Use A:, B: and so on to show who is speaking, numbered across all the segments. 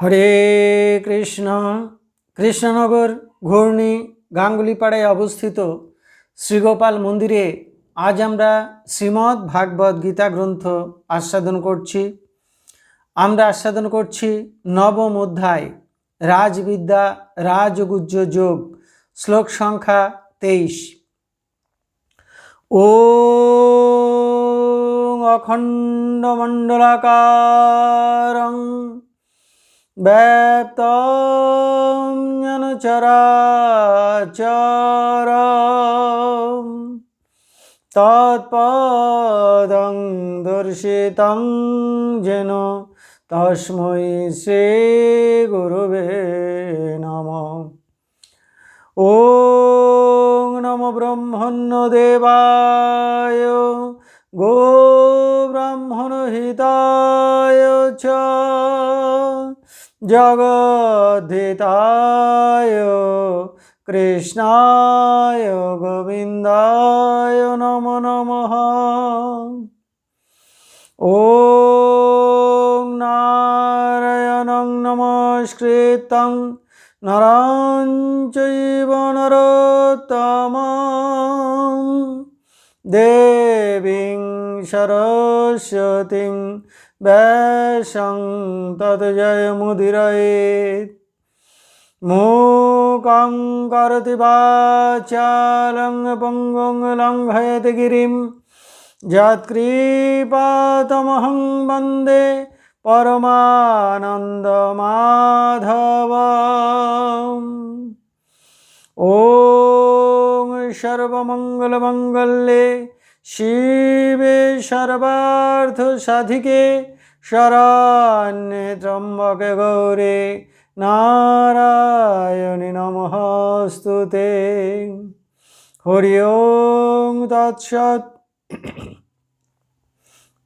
A: হরে কৃষ্ণ, কৃষ্ণনগর ঘূর্ণি গাঙ্গুলিপাড়ায় অবস্থিত শ্রীগোপাল মন্দিরে আজ আমরা শ্রীমদ্ ভাগবত গীতা গ্রন্থ আস্বাদন করছি। আমরা আস্বাদন করছি নবম অধ্যায়, রাজবিদ্যা, রাজগুজ্জ যোগ, শ্লোক সংখ্যা তেইশ। ও অখণ্ডমণ্ডলাকারং ব্যতম যেন চরাচর তৎপদং দর্শিতং যেন তস্মৈ শ্রী গুরুবে নম। ও নম ব্রহ্মণ্য দেবায়, গো ব্রাহ্মণ হিতায় জগদ্ধিতায় কৃষ্ণায় গোবিন্দায় নম নম। ও নারায়ণং নমস্কৃতং নরাঞ্চৈব নরোত্তমাম দেবীং সরস্বতীং ব্যাসং তৎজয়মুদিরয়েৎ মূকং করতি বাচালং পঙ্গুং লঙ্ঘয়তি গিরিম। যৎকৃপাতমহং বন্দে পরমানন্দমাধব ॐ শিবে সর্বার্থ সাধিকে শরণ্যে ত্রম্বকে গৌরে নারায়ণী নমস্তুতে। হরি ওং তৎসৎ।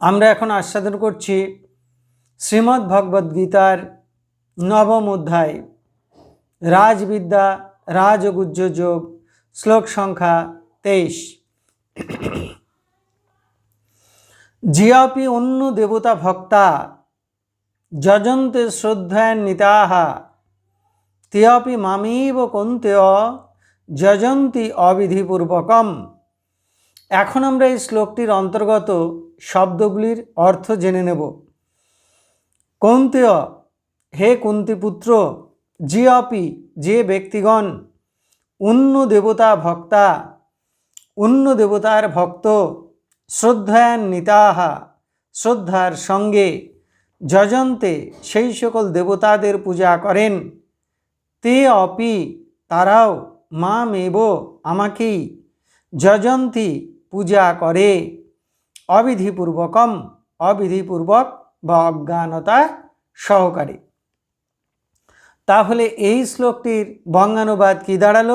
A: আমরা এখন আস্বাদন করছি শ্রীমৎ ভগবদ্ গীতার নবম অধ্যায়, রাজবিদ্যা, রাজগুজ্জ যোগ, শ্লোক সংখ্যা তেইশ। জিয়াপি অন্য দেবতা ভক্তা, যজন্তে শ্রদ্ধান্বিতাহা তেয়পি মামেব কন্তেয়, যজন্তি অবিধিপূর্বকম। এখন আমরা এই শ্লোকটির অন্তর্গত শব্দগুলির অর্থ জেনে নেব। কৌন্তেয়, হে কুন্তিপুত্র, জিয়পি যে ব্যক্তিগণ অন্য দেবতা ভক্তা, অন্য দেবতার ভক্ত শ্রদ্ধান্বিতাহা শ্রদ্ধার সঙ্গে যজন্তে সেই সকল দেবতাদের পূজা করেন। তে অপি তারাও মা মেব আমাকেই যজন্তি পূজা করে। অবিধিপূর্বকম, অবিধিপূর্বক বা অজ্ঞানতা সহকারে। তাহলে এই শ্লোকটির বঙ্গানুবাদ কি দাঁড়াল?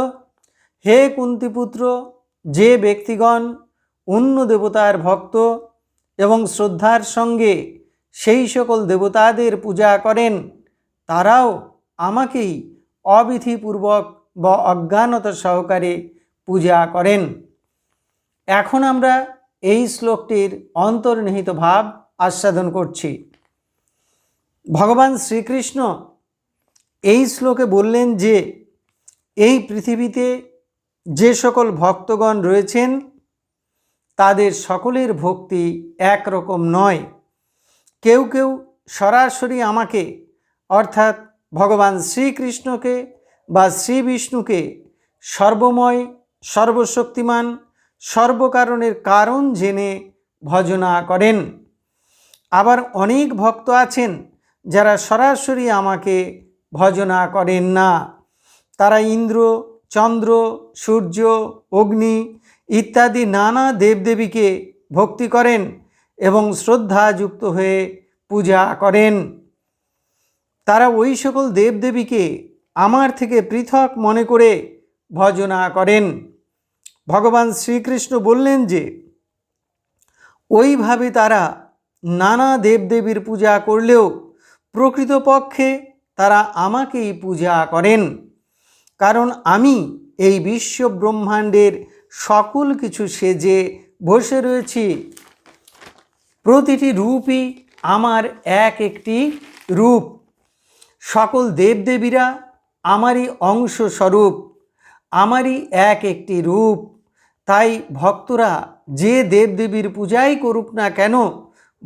A: হে কুন্তিপুত্র, যে ব্যক্তিগণ অন্য দেবতার ভক্ত এবং শ্রদ্ধার সঙ্গে সেই সকল দেবতাদের পূজা করেন, তারাও আমাকেই অবিধিপূর্বক বা অজ্ঞানতা সহকারে পূজা করেন। এখন আমরা এই শ্লোকটির অন্তর্নিহিত ভাব আস্বাদন করছি। ভগবান শ্রীকৃষ্ণ এই শ্লোকে বললেন যে, এই পৃথিবীতে যে সকল ভক্তগণ রয়েছেন তাদের সকলের ভক্তি একরকম নয়। কেউ কেউ সরাসরি আমাকে, অর্থাৎ ভগবান শ্রীকৃষ্ণকে বা শ্রী বিষ্ণুকে সর্বময়, সর্বশক্তিমান, সর্বকারণের কারণ জেনে ভজনা করেন। আবার অনেক ভক্ত আছেন যারা সরাসরি আমাকে ভজনা করেন না। তারা ইন্দ্র, চন্দ্র, সূর্য, অগ্নি ইত্যাদি নানা দেবদেবীকে ভক্তি করেন এবং শ্রদ্ধাযুক্ত হয়ে পূজা করেন। তারা ওই সকল দেবদেবীকে আমার থেকে পৃথক মনে করে ভজনা করেন। ভগবান শ্রীকৃষ্ণ বললেন যে, ওইভাবে তারা নানা দেবদেবীর পূজা করলেও প্রকৃতপক্ষে তারা আমাকেই পূজা করেন। কারণ আমি এই বিশ্ব ব্রহ্মাণ্ডের সকল কিছু সেজে বসে রয়েছি। প্রতিটি রূপই আমার এক একটি রূপ। সকল দেবদেবীরা আমারই অংশ স্বরূপ, আমারই এক একটি রূপ। তাই ভক্তরা যে দেবদেবীর পূজাই করুক না কেন,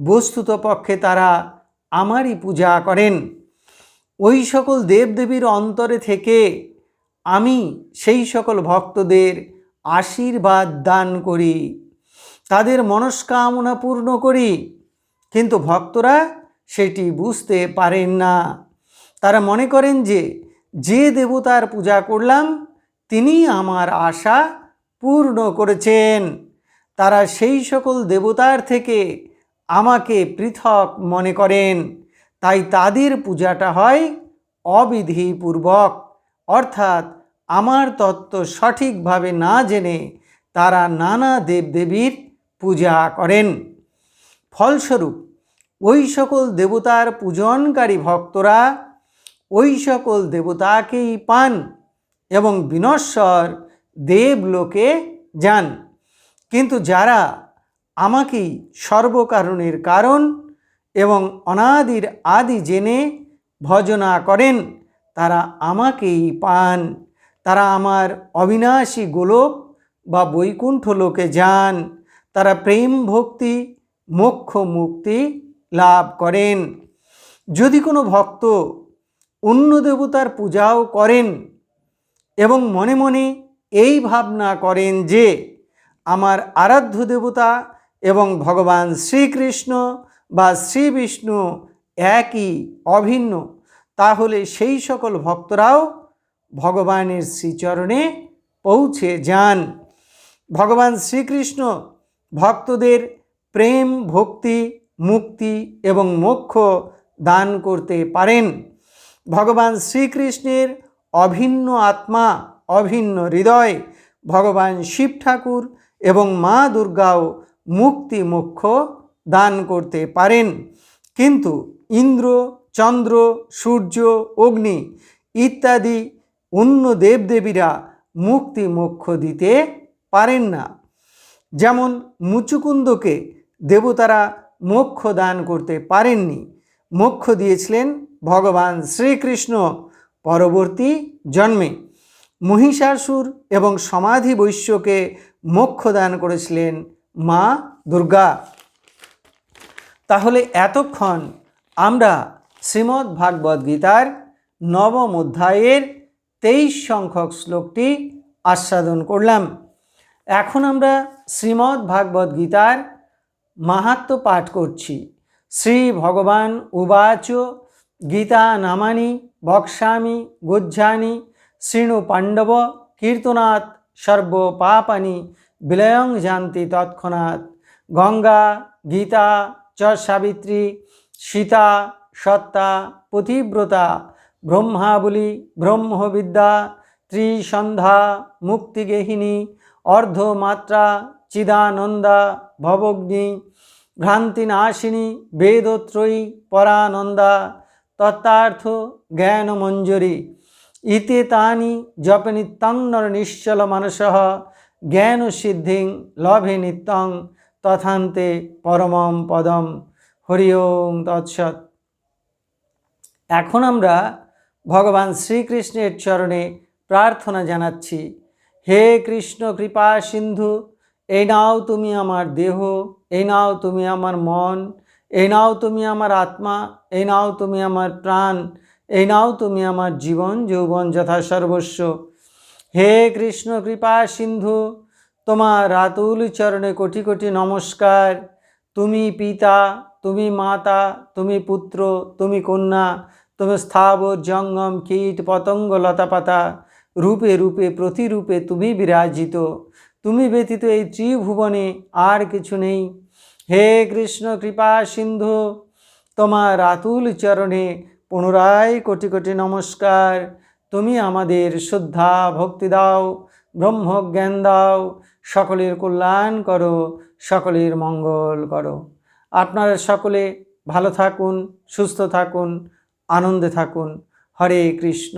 A: বস্তুত পক্ষে তারা আমারই পূজা করেন। ওই সকল দেবদেবীর অন্তরে থেকে আমি সেই সকল ভক্তদের আশীর্বাদ দান করি, তাদের মনস্কামনা পূর্ণ করি। কিন্তু ভক্তরা সেটি বুঝতে পারেন না। তারা মনে করেন যে যে দেবতার পূজা করলাম, তিনি আমার আশা পূর্ণ করেছেন। তারা সেই সকল দেবতার থেকে আমাকে পৃথক মনে করেন। তাই তাদের পূজাটা হয় অবিধিপূর্বক, অর্থাৎ আমার তত্ত্ব সঠিকভাবে না জেনে তারা নানা দেবদেবীর পূজা করেন। ফলস্বরূপ, ওই সকল দেবতার পূজনকারী ভক্তরা ওই সকল দেবতাকেই পান এবং বিনশ্বর দেবলোকে যান। কিন্তু যারা আমাকেই সর্বকারণের কারণ এবং অনাদির আদি জেনে ভজনা করেন, তারা আমাকেই পান। তারা আমার অবিনাশী গোলক বা বৈকুণ্ঠ লোকে যান। তারা প্রেম ভক্তি, মোক্ষ মুক্তি লাভ করেন। যদি কোনো ভক্ত অন্য দেবতার পূজাও করেন এবং মনে মনে এই ভাবনা করেন যে আমার আরাধ্য দেবতা এবং ভগবান শ্রীকৃষ্ণ বা শ্রী বিষ্ণু একই অভিন্ন, তাহলে সেই সকল ভক্তরাও ভগবানের শ্রীচরণে পৌঁছে যান। ভগবান শ্রীকৃষ্ণ ভক্তদের প্রেম, ভক্তি, মুক্তি এবং মোক্ষ দান করতে পারেন। ভগবান শ্রীকৃষ্ণের অভিন্ন আত্মা, অভিন্ন হৃদয়, ভগবান শিব ঠাকুর এবং মা দুর্গাও মুক্তি মোক্ষ দান করতে পারেন। কিন্তু ইন্দ্র, চন্দ্র, সূর্য, অগ্নি ইত্যাদি অন্য দেবদেবীরা মুক্তি মোক্ষ দিতে পারেন না। যেমন মুচুকুন্দকে দেবতারা মোক্ষ দান করতে পারেননি। মোক্ষ দিয়েছিলেন ভগবান শ্রীকৃষ্ণ পরবর্তী জন্মে। মহিষাসুর এবং সমাধি বৈশ্যকে মোক্ষ দান করেছিলেন মা দুর্গা। তাহলে এতক্ষণ আমরা শ্রীমদ্ ভাগবত গীতার নবম অধ্যায়ের তেইশ সংখ্যক শ্লোকটি আস্বাদন করলাম। এখন আমরা শ্রীমদ্ ভাগবত গীতার মাহাত্ম পাঠ করছি। শ্রী ভগবান উবাচ, গীতা নামানি বক্সামি গুজ্জানি শৃণু পাণ্ডব, কীর্তনাথ সর্ব পাপানি বিলয়ং জানতি তৎক্ষণাৎ, গঙ্গা, গীতা, চ সাবিত্রী, সীতা, সত্তা, পতিব্রতা ব্রহ্মাবলী ব্রহ্মবিদ্যা, ত্রিসন্ধ্যা মুক্তিগেহিনী অর্ধমাত্রা, চিদানন্দা, ভবগ্নি, ভ্রান্তিনাশিনী, বেদত্রয়ী, পরানন্দা, তত্ত্বার্থ, জ্ঞানমঞ্জরি। ইতে তানি জপ নিত্যং নর নিশ্চল মানস জ্ঞান সিদ্ধিং লভে নিত্যং তথান্তে পরমম পদম। হরি ওম তৎসৎ। এখন আমরা ভগবান শ্রীকৃষ্ণের চরণে প্রার্থনা জানাচ্ছি। হে কৃষ্ণ, কৃপা, সিন্ধু, এই নাও তুমি আমার দেহ, এই নাও তুমি আমার মন, এই নাও তুমি আমার আত্মা, এই নাও তুমি আমার প্রাণ, এই নাও তুমি আমার জীবন, যৌবন যথা সর্বস্ব। হে কৃষ্ণ, কৃপা, সিন্ধু, তোমার রাতুল চরণে কোটি কোটি নমস্কার। তুমি পিতা, তুমি মাতা, তুমি পুত্র, তুমি কন্যা তুমি স্থাবর জঙ্গম কীট পতঙ্গ লতাপাতা রূপে রূপে প্রতিরূপে তুমি বিরাজিত। তুমি ব্যতীত এই ত্রিভুবনে আর কিছু নেই। হে কৃষ্ণ, কৃপা, সিন্ধু, তোমার আতুল চরণে পুনরায় কোটি কোটি নমস্কার। তুমি আমাদের শ্রদ্ধা, ভক্তি দাও, ব্রহ্মজ্ঞান দাও। সকলের কল্যাণ করো, সকলের মঙ্গল করো। আপনারা সকলে ভালো থাকুন, সুস্থ থাকুন। আনন্দে থাকুন। হরে কৃষ্ণ।